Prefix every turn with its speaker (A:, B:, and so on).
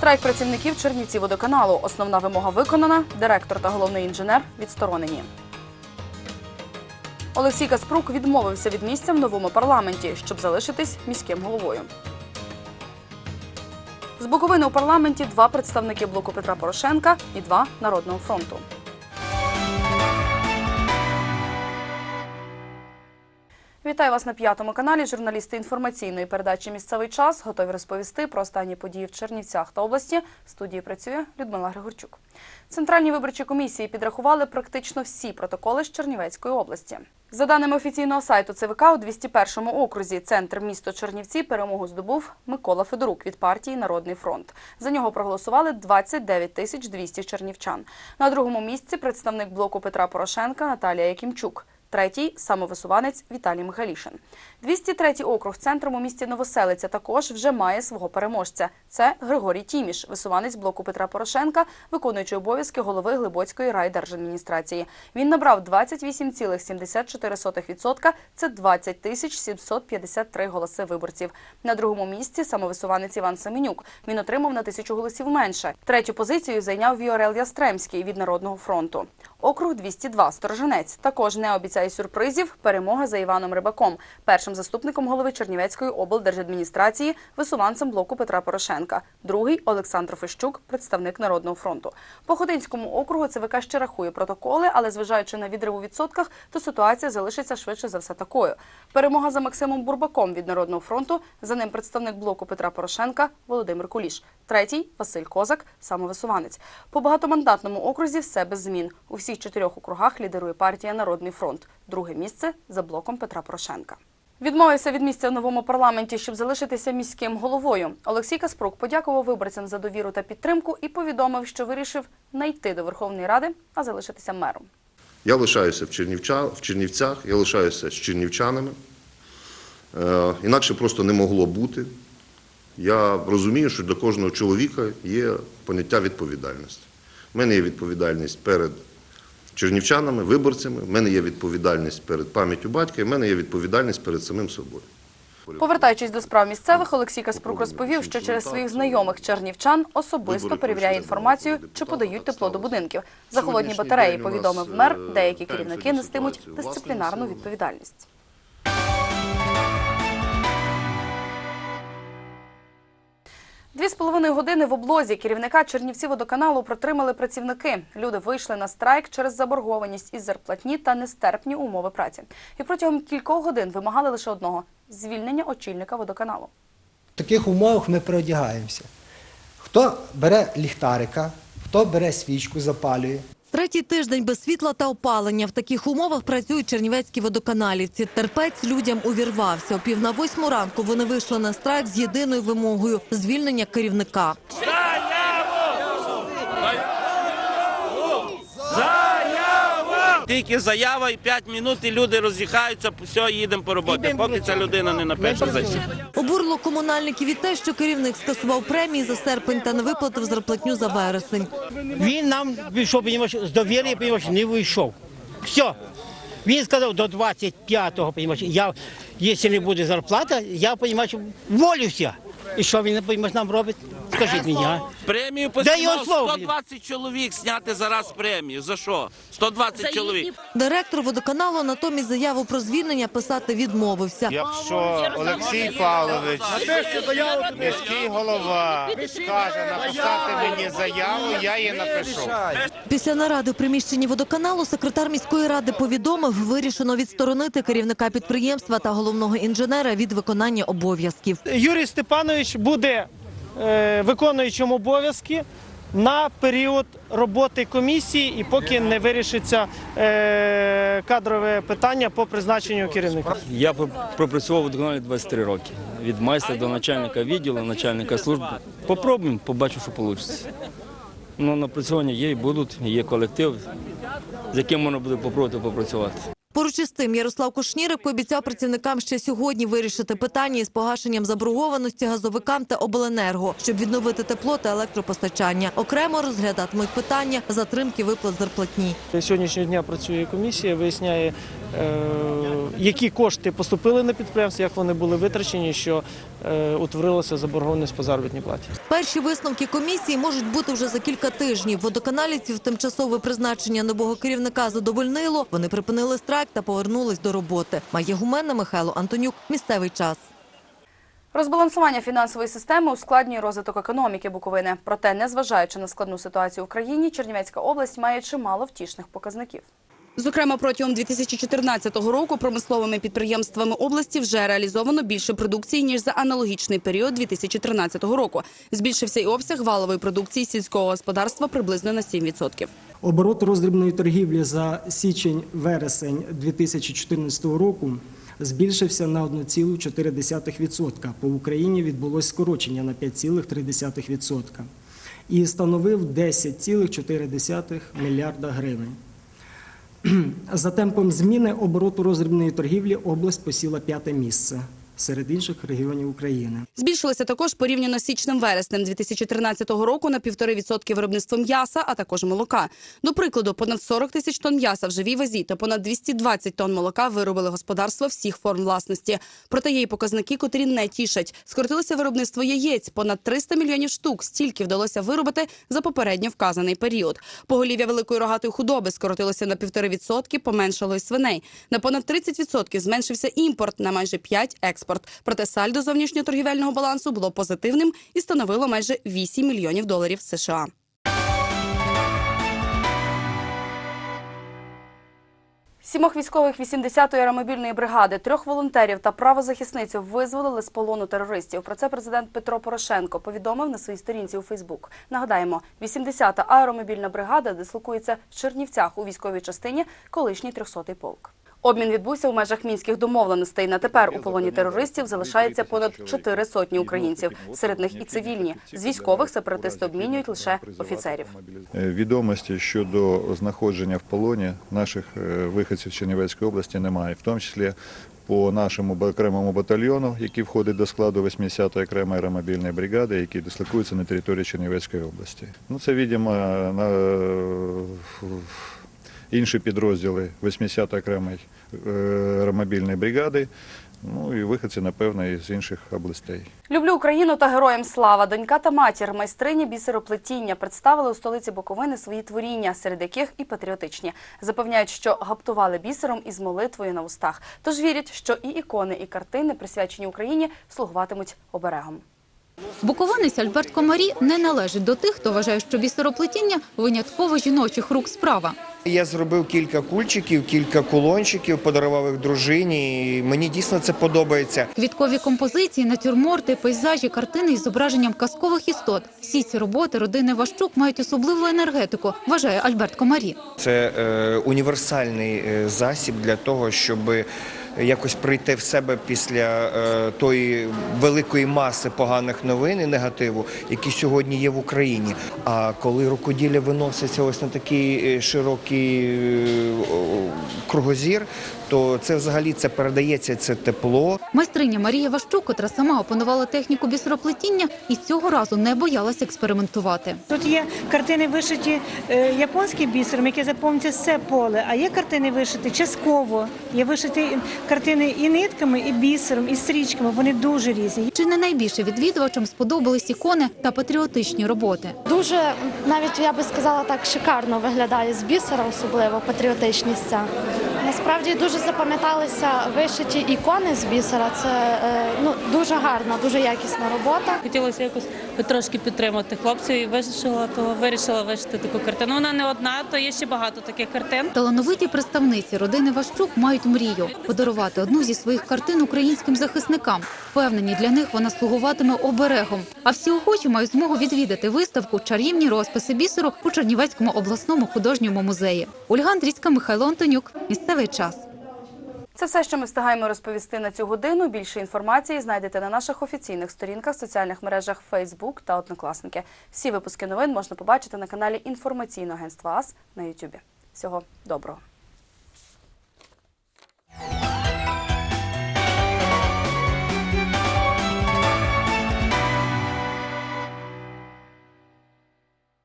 A: Страйк працівників Чернівці водоканалу. Основна вимога виконана. Директор та головний інженер відсторонені. Олексій Каспрук відмовився від місця в новому парламенті, щоб залишитись міським головою. З Буковини у парламенті два представники блоку Петра Порошенка і два Народного фронту. Вітаю вас на п'ятому каналі. Журналісти інформаційної передачі Місцевий час готові розповісти про останні події в Чернівцях та області. В студії працює Людмила Григорчук. Центральні виборчі комісії підрахували практично всі протоколи з Чернівецької області. За даними офіційного сайту ЦВК, у 201-му окрузі центр місто Чернівці перемогу здобув Микола Федорук від партії Народний фронт. За нього проголосували 29 тисяч 200 чернівчан. На другому місці представник блоку Петра Порошенка Наталія Якимчук. Третій самовисуванець Віталій Михайлішин. 203 округ центром у місті Новоселиця також вже має свого переможця. Це Григорій Тіміш, висуванець блоку Петра Порошенка, виконуючий обов'язки голови Глибоцької райдержадміністрації. Він набрав 28,74%. Це 20 тисяч 753 голоси виборців. На другому місці самовисуванець Іван Семенюк. Він отримав на тисячу голосів менше. Третю позицію зайняв Віорел Ястремський від Народного фронту. Округ 202 Сторожинець також не обіцяє сюрпризів. Перемога за Іваном Рибаком, першим заступником голови Чернівецької облдержадміністрації, висуванцем блоку Петра Порошенка. Другий Олександр Фещук, представник Народного фронту. По Хотинському округу ЦВК ще рахує протоколи, але зважаючи на відрив у відсотках, то ситуація залишиться швидше за все такою. Перемога за Максимом Бурбаком від Народного фронту. За ним представник блоку Петра Порошенка Володимир Куліш. Третій Василь Козак, самовисуванець. По багатомандатному окрузі все без змін. У всіх чотирьох округах лідерує партія Народний фронт. Друге місце за блоком Петра Порошенка. Відмовився від місця в новому парламенті, щоб залишитися міським головою. Олексій Каспрук подякував виборцям за довіру та підтримку і повідомив, що вирішив не йти до Верховної Ради, а залишитися мером.
B: Я лишаюся в, Чернівча, в Чернівцях, я лишаюся з чернівчанами. Е, інакше просто не могло бути. Я розумію, що для кожного чоловіка є поняття відповідальності. У мене є відповідальність перед чернівчанами, виборцями, в мене є відповідальність перед пам'яттю батька, і в мене є відповідальність перед самим собою.
A: Повертаючись до справ місцевих, Олексій Каспрук розповів, що через своїх знайомих чернівчан особисто перевіряє інформацію, чи подають тепло до будинків. За холодні батареї повідомив мер, деякі керівники нестимуть дисциплінарну відповідальність. Дві з половиною години в облозі керівника Чернівці водоканалу протримали працівники. Люди вийшли на страйк через заборгованість із зарплатні та нестерпні умови праці. І протягом кількох годин вимагали лише одного звільнення очільника водоканалу.
C: В таких умовах ми переодягаємося. Хто бере ліхтарика, хто бере свічку, запалює.
D: Третій тиждень без світла та опалення. В таких умовах працюють чернівецькі водоканалівці. Терпець людям увірвався. О пів на восьму ранку вони вийшли на страйк з єдиною вимогою – звільнення керівника.
E: Тільки заява і 5 минут, і люди роз'їхаються, все, їдемо по роботі, поки ця людина не напише зачем.
D: Обурило комунальників і те, що керівник скасував премії за серпень та не виплатив зарплатню за вересень.
F: Він нам вийшов, понімаєш, з довіри, понімаєш, не вийшов. Все. Він сказав до 25-го, понімаєш, я, якщо не буде зарплата, я, понімаєш, волюся. І що він, понімаєш, нам робить? Скажіть мені, а?
E: Премію
F: Дай його слово.
E: 120 чоловік зняти зараз премію. За що? 120 чоловік.
D: Директор водоканалу натомість заяву про звільнення писати відмовився.
G: Якщо Олексій Павлович, міський голова, скаже написати мені заяву, я її напишу.
D: Після наради в приміщенні водоканалу секретар міської ради повідомив, вирішено відсторонити керівника підприємства та головного інженера від виконання обов'язків.
H: Юрій Степанович буде виконуючим обов'язки на період роботи комісії і поки не вирішиться е, кадрове питання по призначенню керівника.
I: Я пропрацював у водоканалі 23 роки. Від майстра до начальника відділу, начальника служби. Попробуємо, побачу, що вийде. Ну, напрацювання є і будуть, є колектив, з яким можна буде попробувати попрацювати.
D: Поруч із тим, Ярослав Кушнірик пообіцяв працівникам ще сьогодні вирішити питання із погашенням заборгованості газовикам та обленерго, щоб відновити тепло та електропостачання. Окремо розглядатимуть питання затримки виплат зарплатні.
H: Сьогоднішнього дня працює комісія, виясняє, які кошти поступили на підприємство, як вони були витрачені, що е, утворилася заборгованість по заробітній платі.
D: Перші висновки комісії можуть бути вже за кілька тижнів. Водоканалівців тимчасове призначення нового керівника задовольнило. Вони припинили страйк та повернулись до роботи. Має гуменна Михайло Антонюк. Місцевий час.
A: Розбалансування фінансової системи ускладнює розвиток економіки Буковини. Проте, незважаючи на складну ситуацію в країні, Чернівецька область має чимало втішних показників. Зокрема, протягом 2014 року промисловими підприємствами області вже реалізовано більше продукції ніж за аналогічний період 2013 року. Збільшився і обсяг валової продукції сільського господарства приблизно на 7%.
J: Оборот роздрібної торгівлі за січень-вересень 2014 року збільшився на 1,4%. По Україні відбулось скорочення на 5,3% і становив 10,4 мільярда гривень. За темпом зміни обороту роздрібної торгівлі область посіла п'яте місце серед інших регіонів України.
A: Збільшилося також порівняно з січнем-вереснем 2013 року на 1,5% виробництво м'яса, а також молока. До прикладу, понад 40 тисяч тонн м'яса в живій вазі та понад 220 тонн молока виробили господарства всіх форм власності. Проте є й показники, котрі не тішать. Скоротилося виробництво яєць понад 300 мільйонів штук. Стільки вдалося виробити за попередньо вказаний період. Поголів'я великої рогатої худоби скоротилося на 1,5%, поменшало й свиней. На понад 30% зменшився імпорт, на майже 5 – експорт. Проте сальдо зовнішньоторгівельного балансу було позитивним і становило майже 8 мільйонів доларів США. Сімох військових 80-ї аеромобільної бригади, трьох волонтерів та правозахисницю визволили з полону терористів. Про це президент Петро Порошенко повідомив на своїй сторінці у Фейсбук. Нагадаємо, 80-та аеромобільна бригада дислокується в Чернівцях у військовій частині колишній 300-й полк. Обмін відбувся у межах мінських домовленостей. На тепер у полоні терористів залишається понад чотири сотні українців. Серед них і цивільні. З військових сепаратисти обмінюють лише офіцерів.
K: Е, Відомості щодо знаходження в полоні наших е, виходців Чернівецької області немає, в тому числі по нашому окремому батальйону, який входить до складу 80-ї окремої аеромобільної бригади, який дислокується на території Чернівецької області. Ну це видимо на е, інші підрозділи 80-ї окремої е, аеромобільної бригади. Ну і виходці, напевно, із інших областей.
A: Люблю Україну та героям слава. Донька та матір, майстрині бісероплетіння представили у столиці Буковини свої творіння, серед яких і патріотичні. Запевняють, що гаптували бісером із молитвою на устах. Тож вірять, що і ікони, і картини, присвячені Україні, слугуватимуть оберегом.
L: Буковинець Альберт Комарі не належить до тих, хто вважає, що бісероплетіння винятково жіночих рук справа.
M: Я зробив кілька кульчиків, кілька кулончиків, подарував їх дружині. і Мені дійсно це подобається.
L: Квіткові композиції, натюрморти, пейзажі, картини із зображенням казкових істот. Всі ці роботи родини Ващук мають особливу енергетику, вважає Альберт Комарі.
M: Це е, універсальний е, засіб для того, щоб якось прийти в себе після е, тої великої маси поганих новин і негативу, які сьогодні є в Україні. А коли рукоділля виноситься ось на такий е, широкий е, кругозір, то це взагалі це передається це тепло.
L: Майстриня Марія Ващук, котра сама опанувала техніку бісероплетіння, і цього разу не боялась експериментувати.
N: Тут є картини вишиті японським бісером, які заповнюють все поле, а є картини вишиті частково. Є вишиті картини і нитками, і бісером, і стрічками. Вони дуже різні.
L: Чи не найбільше відвідувачам сподобались ікони та патріотичні роботи?
O: Дуже навіть я би сказала так шикарно виглядає з бісера, особливо патріотичність. ця. Насправді дуже запам'яталися вишиті ікони з бісера. Це е, ну дуже гарна, дуже якісна робота.
P: Хотілося якось трошки підтримати хлопців і вирішила, то вирішила вишити таку картину. Вона не одна, то є ще багато таких картин.
L: Талановиті представниці родини Ващук мають мрію подарувати одну зі своїх картин українським захисникам. Впевнені, для них вона слугуватиме оберегом. А всі охочі мають змогу відвідати виставку Чарівні розписи бісеру у Чернівецькому обласному художньому музеї. Ольга Андрійська, Михайло Антонюк. Місцевий час.
A: Це все, що ми встигаємо розповісти на цю годину. Більше інформації знайдете на наших офіційних сторінках соціальних мережах Facebook та Однокласники. Всі випуски новин можна побачити на каналі інформаційного агентства АС на YouTube. Всього доброго.